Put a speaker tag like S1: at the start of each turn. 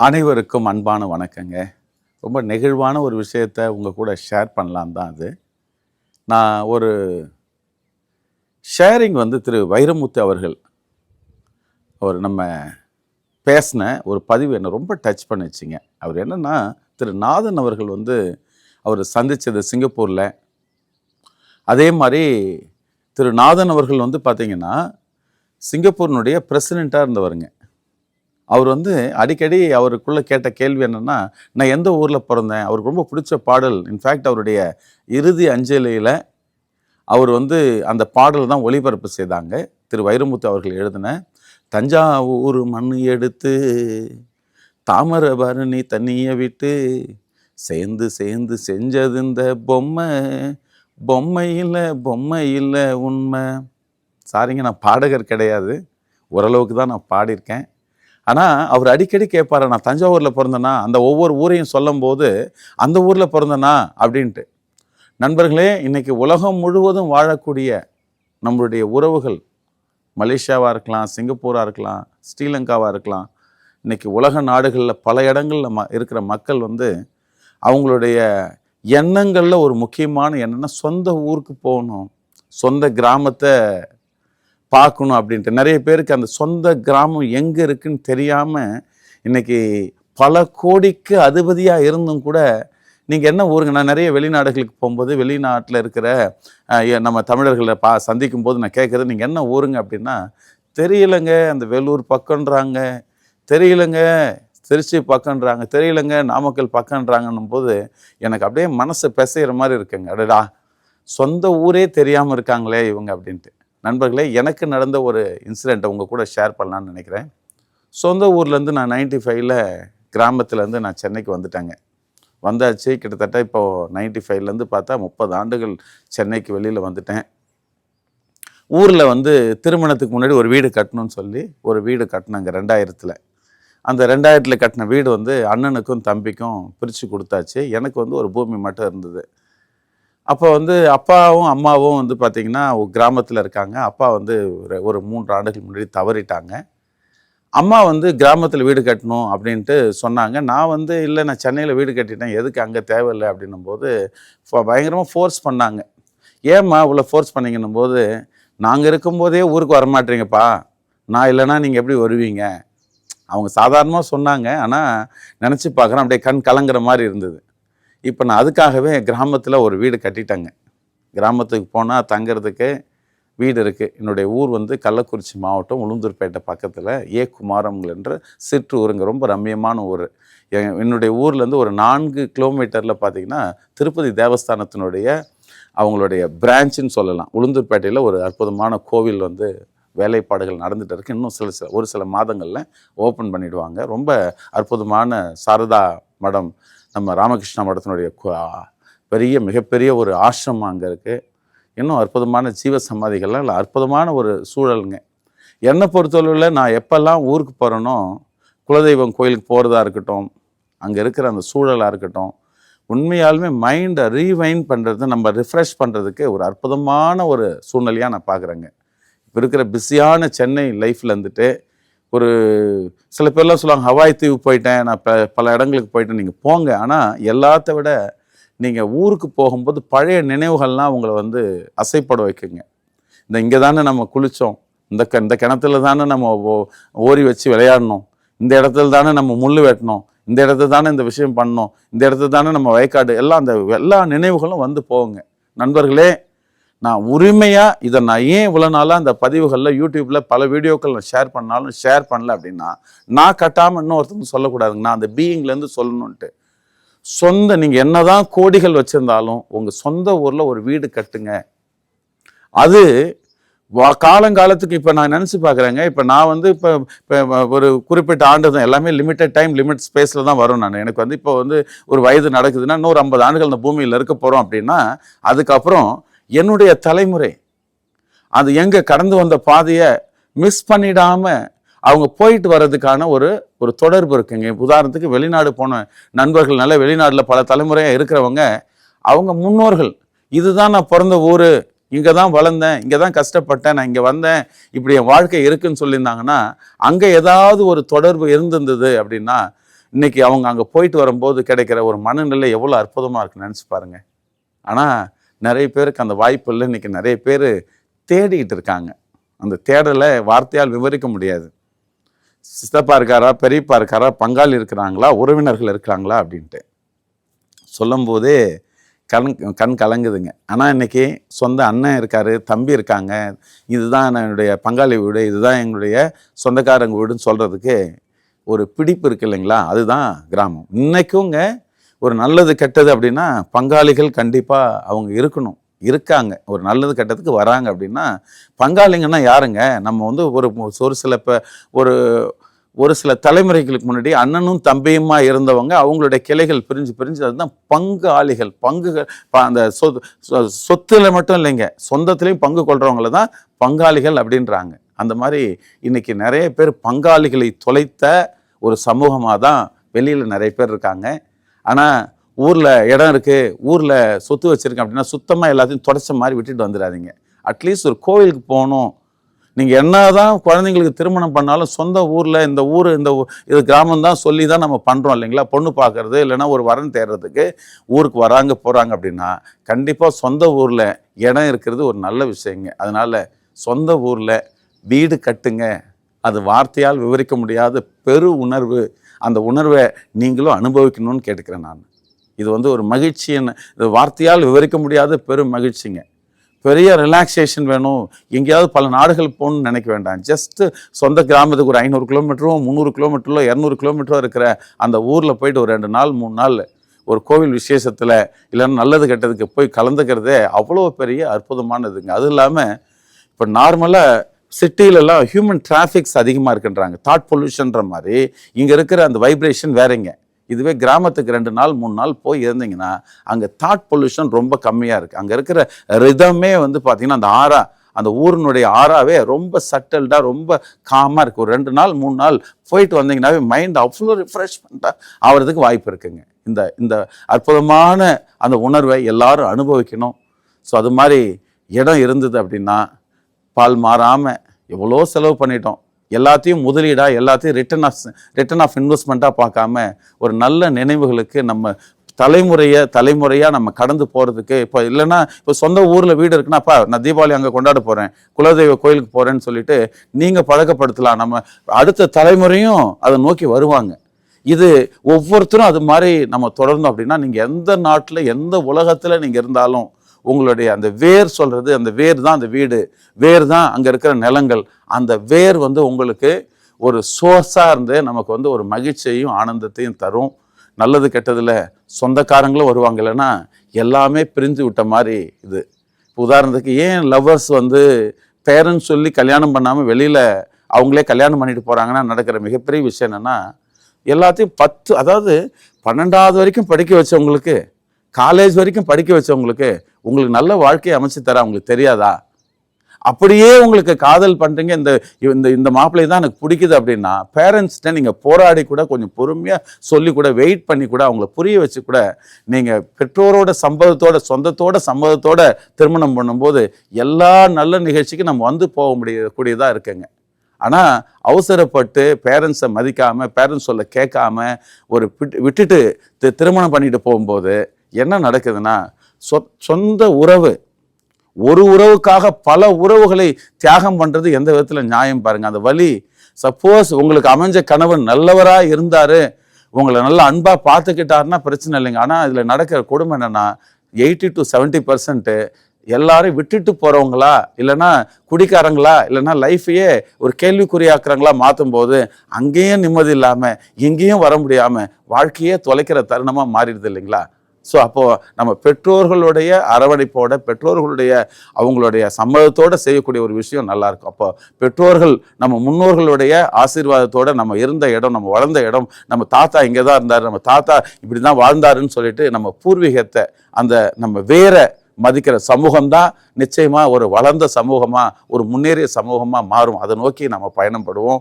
S1: அனைவருக்கும் அன்பான வணக்கங்க. ரொம்ப நெகிழ்வான ஒரு விஷயத்த உங்கள் கூட ஷேர் பண்ணலாம் தான் அது. நான் ஒரு ஷேரிங் வந்து திரு வைரமுத்து அவர்கள் அவர் நம்ம பேசின ஒரு பதிவு என்னை ரொம்ப டச் பண்ணிச்சிங்க. அவர் என்னென்னா திரு நாதன் அவர்கள் வந்து அவர் சந்தித்தது சிங்கப்பூரில். அதே மாதிரி திரு நாதன் அவர்கள் வந்து பார்த்திங்கன்னா சிங்கப்பூரினுடைய பிரசிடெண்ட்டாக இருந்தவருங்க. அவர் வந்து அடிக்கடி அவருக்குள்ளே கேட்ட கேள்வி என்னென்னா நான் எந்த ஊரில் பிறந்தேன்? அவருக்கு ரொம்ப பிடிச்ச பாடல். இன்ஃபேக்ட் அவருடைய இறுதி அஞ்சலியில் அவர் வந்து அந்த பாடல் தான் ஒளிபரப்பு செய்தாங்க. திரு வைரமுத்து அவர்கள் எழுதின தஞ்சாவூர் மண் எடுத்து தாமரபரணி தண்ணியை விட்டு சேர்ந்து சேர்ந்து செஞ்சது இந்த பொம்மை பொம்மை இல்லை பொம்மை இல்லை உண்மை. சாரிங்க நான் பாடகர் கிடையாது. ஓரளவுக்கு தான் நான் பாடியிருக்கேன். ஆனால் அவர் அடிக்கடி கேட்பார் நான் தஞ்சாவூரில் பிறந்தனா அந்த ஒவ்வொரு ஊரையும் சொல்லும்போது அந்த ஊரில் பிறந்தனா? அப்படின்ட்டு. நண்பர்களே இன்றைக்கி உலகம் முழுவதும் வாழக்கூடிய நம்மளுடைய உறவுகள் மலேசியாவாக இருக்கலாம் சிங்கப்பூராக இருக்கலாம் ஸ்ரீலங்காவாக இருக்கலாம் இன்றைக்கி உலக நாடுகளில் பல இடங்களில் ம இருக்கிற மக்கள் வந்து அவங்களுடைய எண்ணங்களில் ஒரு முக்கியமான என்னென்னா சொந்த ஊருக்கு போகணும். சொந்த கிராமத்தை பார்க்கணும் அப்படின்ட்டு. நிறைய பேருக்கு அந்த சொந்த கிராமம் எங்கே இருக்குன்னு தெரியாமல் இன்றைக்கி பல கோடிக்கு அதிபதியாக இருந்தும் கூட நீங்கள் என்ன ஊருங்க? நான் நிறைய வெளிநாடுகளுக்கு போகும்போது வெளிநாட்டில் இருக்கிற நம்ம தமிழர்களை பா சந்திக்கும் போது நான் கேட்குறது நீங்கள் என்ன ஊருங்க? அப்படின்னா தெரியலங்க அந்த வேலூர் பக்கம்ன்றாங்க. தெரியலங்க திருச்சி பக்கன்றாங்க தெரியலங்க நாமக்கல் பக்கம்ன்றாங்கன்னும் போது எனக்கு அப்படியே மனசு பிசைகிற மாதிரி இருக்குங்க. அடடா! சொந்த ஊரே தெரியாமல் இருக்காங்களே இவங்க அப்படின்ட்டு. நண்பர்களே எனக்கு நடந்த ஒரு இன்சிடெண்ட்டை உங்கள் கூட ஷேர் பண்ணலான்னு நினைக்கிறேன். சொந்த ஊர்லேருந்து நான் நைன்டி ஃபைவ்ல கிராமத்துலேருந்து நான் சென்னைக்கு வந்துட்டேங்க. வந்தாச்சு கிட்டத்தட்ட இப்போது நைன்டி ஃபைவ்லேருந்து பார்த்தா முப்பது ஆண்டுகள் சென்னைக்கு வெளியில் வந்துட்டேன். ஊரில் வந்து திருமணத்துக்கு முன்னாடி ஒரு வீடு கட்டணும்னு சொல்லி ஒரு வீடு கட்டினாங்க ரெண்டாயிரத்தில். அந்த ரெண்டாயிரத்தில் கட்டின வீடு வந்து அண்ணனுக்கும் தம்பிக்கும் பிரித்து கொடுத்தாச்சு. எனக்கு வந்து ஒரு பூமி மட்டும் இருந்தது. அப்போ வந்து அப்பாவும் அம்மாவும் வந்து பார்த்திங்கன்னா கிராமத்தில் இருக்காங்க. அப்பா வந்து ஒரு ஒரு மூன்று ஆண்டுகள் முன்னாடி தவறிட்டாங்க. அம்மா வந்து கிராமத்தில் வீடு கட்டணும் அப்படின்ட்டு சொன்னாங்க. நான் வந்து இல்லை நான் சென்னையில் வீடு கட்டிட்டேன். எதுக்கு அங்கே தேவையில்லை? அப்படின்னும் போது பயங்கரமாக ஃபோர்ஸ் பண்ணாங்க. ஏம்மா இவ்வளோ ஃபோர்ஸ் பண்ணிங்கன்னும் போது நாங்கள் இருக்கும்போதே ஊருக்கு வரமாட்டீங்கப்பா. நான் இல்லைன்னா நீங்கள் எப்படி வருவீங்க? அவங்க சாதாரணமாக சொன்னாங்க. ஆனால் நினச்சி பார்க்குறேன் அப்படியே கண் கலங்குற மாதிரி இருந்தது. இப்போ நான் அதுக்காகவே கிராமத்தில் ஒரு வீடு கட்டிட்டேங்க. கிராமத்துக்கு போனால் தங்குறதுக்கு வீடு இருக்குது என்னுடைய ஊர் வந்து கள்ளக்குறிச்சி மாவட்டம் உளுந்தூர்பேட்டை பக்கத்தில் ஏ. குமாரம்கள் என்ற சிற்றூருங்க ரொம்ப ரம்மியமான ஊர். என்னுடைய ஊர்லேருந்து ஒரு நான்கு கிலோமீட்டரில் பார்த்திங்கன்னா திருப்பதி தேவஸ்தானத்தினுடைய அவங்களுடைய பிரான்ச்சுன்னு சொல்லலாம். உளுந்தூர்பேட்டையில் ஒரு அற்புதமான கோவில் வந்து வேலைப்பாடுகள் நடந்துகிட்டு இருக்குது இன்னும் சில சில ஒரு சில மாதங்களில் ஓப்பன் பண்ணிவிடுவாங்க ரொம்ப அற்புதமான சாரதா மடம் நம்ம ராமகிருஷ்ணா மடத்தினுடைய கு- பெரிய மிகப்பெரிய ஒரு ஆசிரமம் அங்கே இருக்குது இன்னும் அற்புதமான ஜீவ சமாதிகள்லாம் இல்லை அற்புதமான ஒரு சூழலுங்க. என்னை பொறுத்தளவில் நான் எப்போல்லாம் ஊருக்கு போகிறேனோ குலதெய்வம் கோயிலுக்கு போகிறதா இருக்கட்டும் அங்கே இருக்கிற அந்த சூழலாக இருக்கட்டும் உண்மையாலுமே மைண்டை ரீவைண்ட் பண்ணுறது நம்ம ரிஃப்ரெஷ் பண்ணுறதுக்கு ஒரு அற்புதமான ஒரு சூழ்நிலையாக நான் பார்க்குறேங்க இப்போ இருக்கிற பிஸியான சென்னை லைஃப்பில் இருந்துட்டு ஒரு சில பேர்லாம் சொல்லுவாங்க ஹவாய் தீவு போயிட்டேன் நான் ப பல இடங்களுக்கு போயிட்டேன் நீங்கள் போங்க. ஆனால் எல்லாத்த விட நீங்கள் ஊருக்கு போகும்போது பழைய நினைவுகள்லாம் உங்களை வந்து அசைப்பட வைக்குங்க. இந்த இங்கே தானே நம்ம குளித்தோம் இந்த க இந்த கிணத்துல தானே நம்ம ஓ- ஓரி வச்சு விளையாடணும் இந்த இடத்துல தானே நம்ம முள் வெட்டணும் இந்த இடத்துல தானே இந்த விஷயம் பண்ணோம் இந்த இடத்துல தானே நம்ம வயக்காடு எல்லாம் அந்த எல்லா நினைவுகளும் வந்து போகுங்க. நண்பர்களே நான் உரிமையாக இதை நான் ஏன் இவ்வளோ நாளாக அந்த பதிவுகளில் யூடியூப்பில் பல வீடியோக்கள் நான் ஷேர் பண்ணாலும் ஷேர் பண்ணல அப்படின்னா நான் கட்டாமல் இன்னொருத்தவங்க சொல்லக்கூடாதுங்க. நான் அந்த பீயிங்லேருந்து சொல்லணுன்ட்டு சொந்த நீங்கள் என்ன தான் கோடிகள் வச்சுருந்தாலும் உங்கள் சொந்த ஊரில் ஒரு வீடு கட்டுங்க. அது வா காலங்காலத்துக்கு இப்போ நான் நினச்சி பார்க்குறேங்க இப்போ நான் வந்து இப்போ இப்போ ஒரு குறிப்பிட்ட ஆண்டு தான் எல்லாமே லிமிட்டட் டைம் லிமிட் ஸ்பேஸில் தான் வரும் நான். எனக்கு வந்து இப்போ வந்து ஒரு வயது நடக்குதுன்னா இன்னொரு ஐம்பது ஆண்டுகள் இந்த பூமியில் இருக்க போகிறோம் அப்படின்னா அதுக்கப்புறம் என்னுடைய தலைமுறை. அது எங்கே கடந்து வந்த பாதையை மிஸ் பண்ணிடாம அவங்க போயிட்டு வர்றதுக்கான ஒரு ஒரு தொடர்பு இருக்குங்க. உதாரணத்துக்கு வெளிநாடு போன நண்பர்கள் நல்ல வெளிநாட்டில் பல தலைமுறையாக இருக்கிறவங்க அவங்க முன்னோர்கள் இதுதான் நான் பிறந்த ஊர் இங்கே தான் வளர்ந்தேன் இங்கே தான் கஷ்டப்பட்டேன் நான் இங்கே வந்தேன் இப்படி என் வாழ்க்கை இருக்குன்னு சொல்லியிருந்தாங்கன்னா அங்கே ஏதாவது ஒரு தொடர்பு இருந்திருந்தது அப்படின்னா இன்னைக்கு அவங்க அங்கே போயிட்டு வரும்போது கிடைக்கிற ஒரு மனநிலை எவ்வளோ அற்புதமாக இருக்குன்னு நினச்சி பாருங்கள் ஆனால் நிறைய பேருக்கு அந்த வாய்ப்பு இல்லை. நிறைய பேர் தேடிக்கிட்டு இருக்காங்க. அந்த தேடலை வார்த்தையால் விவரிக்க முடியாது. சித்தப்பா இருக்காரா பெரியப்பா இருக்காரா பங்காளி இருக்கிறாங்களா உறவினர்கள் இருக்கிறாங்களா அப்படின்ட்டு. சொல்லும்போதே கண் கண் கலங்குதுங்க. ஆனால் இன்றைக்கி சொந்த அண்ணன் இருக்கார் தம்பி இருக்காங்க. இதுதான் என்னுடைய பங்காளி வீடு இதுதான் எங்களுடைய சொந்தக்காரங்க வீடுன்னு சொல்கிறதுக்கு ஒரு பிடிப்பு இருக்கு இல்லைங்களா? அதுதான் கிராமம். இன்றைக்குங்க ஒரு நல்லது கெட்டது அப்படின்னா பங்காளிகள் கண்டிப்பாக அவங்க இருக்கணும் இருக்காங்க. ஒரு நல்லது கெட்டதுக்கு வராங்க அப்படின்னா பங்காளிங்கன்னா யாருங்க? நம்ம வந்து ஒரு ஒரு சில இப்போ ஒரு ஒரு சில தலைமுறைகளுக்கு முன்னாடி அண்ணனும் தம்பியுமா இருந்தவங்க அவங்களுடைய கிளைகள் பிரிஞ்சு பிரிஞ்சு அதுதான் பங்காளிகள். பங்குகள் அந்த சொத்து சொ- சொத்துல மட்டும் இல்லைங்க. சொந்தத்துலேயும் பங்கு கொள்கிறவங்கள தான் பங்காளிகள் அப்படின்றாங்க. அந்த மாதிரி இன்னைக்கு நிறைய பேர் பங்காளிகளை தொலைத்த ஒரு சமூகமாக தான் வெளியில் நிறைய பேர் இருக்காங்க. ஆனால் ஊரில் இடம் இருக்குது ஊரில் சொத்து வச்சுருக்கேன் அப்படின்னா சுத்தமாக எல்லாத்தையும் தொடச்ச மாதிரி விட்டுட்டு வந்துடாதீங்க அட்லீஸ்ட் ஒரு கோவிலுக்கு போகணும். நீங்கள் என்ன தான் குழந்தைங்களுக்கு திருமணம் பண்ணாலும் சொந்த ஊரில் இந்த ஊர் இந்த இது கிராமம் தான் சொல்லி தான் நம்ம பண்ணுறோம் இல்லைங்களா? பொண்ணு பார்க்குறது இல்லைன்னா ஒரு வரன் தேடுறதுக்கு ஊருக்கு வராங்க போகிறாங்க அப்படின்னா கண்டிப்பாக சொந்த ஊரில் இடம் இருக்கிறது ஒரு நல்ல விஷயங்க. அதனால் சொந்த ஊரில் வீடு கட்டுங்க. அது வார்த்தையால் விவரிக்க முடியாத பெரு உணர்வு. அந்த உணர்வை நீங்களும் அனுபவிக்கணும்னு கேட்டுக்கிறேன் நான். இது வந்து ஒரு மகிழ்ச்சின்னு இது வார்த்தையால் விவரிக்க முடியாத பெரும் மகிழ்ச்சிங்க. பெரிய ரிலாக்ஸேஷன் வேணும். எங்கேயாவது பல நாடுகள் போகணும்னு நினைக்க வேண்டாம். ஜஸ்ட்டு சொந்த கிராமத்துக்கு ஒரு ஐநூறு கிலோமீட்டரோ முந்நூறு கிலோமீட்டரோ இரநூறு கிலோமீட்டரோ இருக்கிற அந்த ஊரில் போயிட்டு ஒரு ரெண்டு நாள் மூணு நாள் ஒரு கோவில் விசேஷத்தில் இல்லைன்னா நல்லது கெட்டதுக்கு போய் கலந்துக்கிறதே அவ்வளோ பெரிய அற்புதமானதுங்க. அதுவும் இல்லாமல் இப்போ நார்மலாக சிட்டிலெல்லாம் ஹியூமன் டிராஃபிக்ஸ் அதிகமாக இருக்குன்றாங்க. தாட் பொல்யூஷன்ற மாதிரி இங்கே இருக்கிற அந்த வைப்ரேஷன் வேறங்க. இதுவே கிராமத்துக்கு ரெண்டு நாள் மூணு நாள் போய் இருந்தீங்கன்னா அங்கே தாட் பொல்யூஷன் ரொம்ப கம்மியாக இருக்குது அங்கே இருக்கிற ரிதமே வந்து பார்த்திங்கன்னா அந்த ஆறா அந்த ஊரினுடைய ஆறாவே ரொம்ப சட்டல்டாக ரொம்ப காமாக இருக்குது ஒரு ரெண்டு நாள் மூணு நாள் போயிட்டு வந்தீங்கன்னாவே மைண்ட் அவ்வளோ ரிஃப்ரெஷ்மெண்ட்டாக ஆகிறதுக்கு வாய்ப்பு இருக்குங்க. இந்த இந்த அற்புதமான அந்த உணர்வை எல்லாரும் அனுபவிக்கணும். ஸோ அது மாதிரி இடம் இருந்தது அப்படின்னா பால் மாறாமல் எவ்வளோ செலவு பண்ணிட்டோம். எல்லாத்தையும் முதலீடாக எல்லாத்தையும் ரிட்டர்ன் ஆஃப் ரிட்டர்ன் ஆஃப் இன்வெஸ்ட்மெண்ட்டாக பார்க்காம ஒரு நல்ல நினைவுகளுக்கு நம்ம தலைமுறையை தலைமுறையாக நம்ம கடந்து போகிறதுக்கு இப்போ இல்லைன்னா இப்போ சொந்த ஊரில் வீடு இருக்குன்னாப்பா நான் தீபாவளி அங்கே கொண்டாட போகிறேன் குலதெய்வ கோயிலுக்கு போகிறேன்னு சொல்லிட்டு நீங்கள் பழக்கப்படுத்தலாம். நம்ம அடுத்த தலைமுறையும் அதை நோக்கி வருவாங்க. இது ஒவ்வொருத்தரும் அது மாதிரி நம்ம தொடர்ந்தோம் அப்படின்னா நீங்கள் எந்த நாட்டில் எந்த உலகத்தில் நீங்கள் இருந்தாலும் உங்களுடைய அந்த வேர் சொல்கிறது அந்த வேர் தான் அந்த வீடு. வேர் தான் அங்கே இருக்கிற நிலங்கள். அந்த வேர் வந்து உங்களுக்கு ஒரு சோர்ஸாக இருந்து நமக்கு வந்து ஒரு மகிழ்ச்சியையும் ஆனந்தத்தையும் தரும். நல்லது கெட்டதில் சொந்தக்காரங்களும் வருவாங்க. இல்லைன்னா எல்லாமே பிரிஞ்சு விட்ட மாதிரி இது. இப்போ உதாரணத்துக்கு ஏன் லவ்வர்ஸ் வந்து பேரண்ட்ஸ் சொல்லி கல்யாணம் பண்ணாமல் வெளியில் அவங்களே கல்யாணம் பண்ணிட்டு போகிறாங்கன்னா நடக்கிற மிகப்பெரிய விஷயம் என்னென்னா எல்லாத்தையும் பத்து அதாவது பன்னெண்டாவது வரைக்கும் படிக்க வச்சவங்களுக்கு காலேஜ் வரைக்கும் படிக்க வச்சவங்களுக்கு உங்களுக்கு நல்ல வாழ்க்கையை அமைச்சு தர அவங்களுக்கு தெரியாதா? அப்படியே உங்களுக்கு காதல் பண்ணுறீங்க இந்த இந்த இந்த மாப்பிள்ளை தான் எனக்கு பிடிக்குது அப்படின்னா பேரண்ட்ஸ்கிட்ட நீங்கள் போராடி கூட கொஞ்சம் பொறுமையாக சொல்லி கூட வெயிட் பண்ணி கூட அவங்கள புரிய வச்சு கூட நீங்கள் பெற்றோரோட சம்பவத்தோட சொந்தத்தோட சம்பவத்தோட திருமணம் பண்ணும்போது எல்லா நல்ல நிகழ்ச்சிக்கும் நம்ம வந்து போக முடிய கூடியதாக இருக்குங்க. ஆனால் அவசரப்பட்டு பேரண்ட்ஸை மதிக்காமல் பேரண்ட்ஸ் சொல்ல கேட்காம ஒரு விட்டுட்டு தி- திருமணம் பண்ணிட்டு போகும்போது என்ன நடக்குதுன்னா சொ சொந்த உறவு ஒரு உறவுக்காக பல உறவுகளை தியாகம் பண்ணுறது எந்த விதத்தில் நியாயம் பாருங்கள் அந்த வழி சப்போஸ் உங்களுக்கு அமைஞ்ச கணவன் நல்லவராக இருந்தார் உங்களை நல்லா அன்பாக பார்த்துக்கிட்டாருன்னா பிரச்சனை இல்லைங்க. ஆனால் இதில் நடக்கிற கொடுமை என்னென்னா எயிட்டி டு செவன்ட்டி பர்சன்ட்டு எல்லாரும் விட்டுட்டு போகிறவங்களா இல்லைன்னா குடிக்காரங்களா இல்லைன்னா லைஃபையே ஒரு கேள்விக்குறியாக்குறாங்களா மாற்றும் போது அங்கேயும் நிம்மதி இல்லாமல் இங்கேயும் வர முடியாமல் வாழ்க்கையே தொலைக்கிற தருணமாக மாறிடுது இல்லைங்களா? ஸோ அப்போது நம்ம பெற்றோர்களுடைய அரவணைப்போட பெற்றோர்களுடைய அவங்களுடைய சம்மதத்தோட செய்யக்கூடிய ஒரு விஷயம் நல்லாயிருக்கும் அப்போ பெற்றோர்கள் நம்ம முன்னோர்களுடைய ஆசீர்வாதத்தோட நம்ம இருந்த இடம் நம்ம வளர்ந்த இடம் நம்ம தாத்தா இங்கே தான் இருந்தார் நம்ம தாத்தா இப்படி தான் வாழ்ந்தாருன்னு சொல்லிட்டு நம்ம பூர்வீகத்தை அந்த நம்ம வேற மதிக்கிற சமூகம் தான் நிச்சயமாக ஒரு வளர்ந்த சமூகமாக ஒரு முன்னேறிய சமூகமாக மாறும். அதை நோக்கி நம்ம பயணப்படுவோம்.